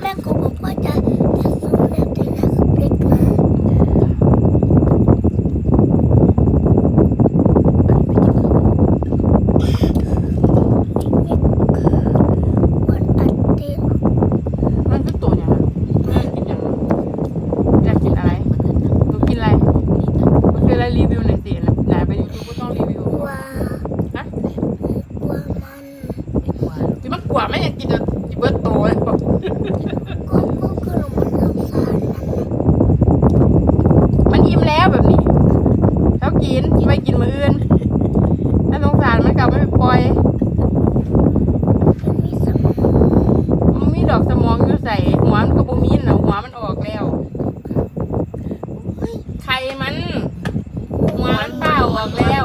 แม่ก็บอกว่าจะจะซื้อแบบที่รักเด็กมามันคือตัวอย่างแม่กินอย่างอยากกินอะไรหนูกินอะไรมันคืออะไรรีวิวหน่อยสิไหนไปยูทูบก็ต้องรีวิวกลัวฮะกลัวมัน ที่มันกลัวไม่อยากกินจนจิเบิร์ตโตเลย มันอิ่มแล้วแบบนี้เขากินไปกินมืออื่นแล้วสงสารมันกลับไม่ปปล่อยมันมีดอกสมองอยู่ใส่หัวมันก็บ่มีน่ะหัวมันออกแล้วไข่มันหัวมันเปล่าออกแล้ว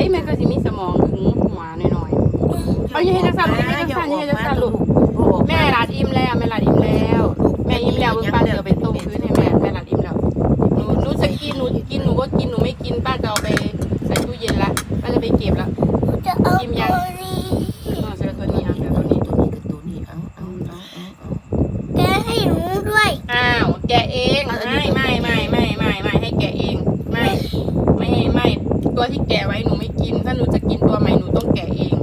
สิมีสมองถึงหัวหน่อยๆเอาอย่าให้จักสั่นอย่าให้จักสั่นอย่าให้จักสั่นลูกแม่หลานอิ่มแล้วแม่หลานอิ่มแล้ว แม่อิ่มแล้วเพิ่งป้าจะเอาไปต้มพื้นให้แม่แม่หลานอิ่มแล้วหนูหนูจะกินหนูกินหนูก็กินหนูไม่กินป้าจะเอาไปใส่ตู้เย็นละป้าจะไปเก็บละ จะเอา กินยัง ตัวนี้ เอาเจอตัวนี้เอาเจอตัวนี้ ตัวนี้กับตัวนี้เอาเอาเอาเอาเอา แกให้หนูด้วย อ้าวแกะเองไม่ไม่ไม่ไม่ไม่ไม่ให้แกะเองไม่ไม่ไม่ตัวที่แกะไว้หนูไม่กิน ถ้าหนูจะกินตัวใหม่หนูต้องแกะเอง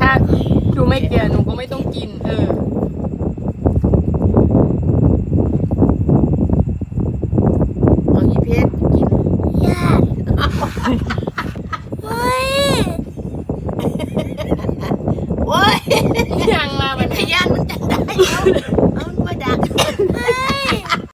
ถ้าหนูไม่แกะ หนูก็ไม่ต้องกิน เออ เอาอีเพชรกินญาติเฮ้ยโอ้ย ยังมาแบบพยานมันจะได้เอา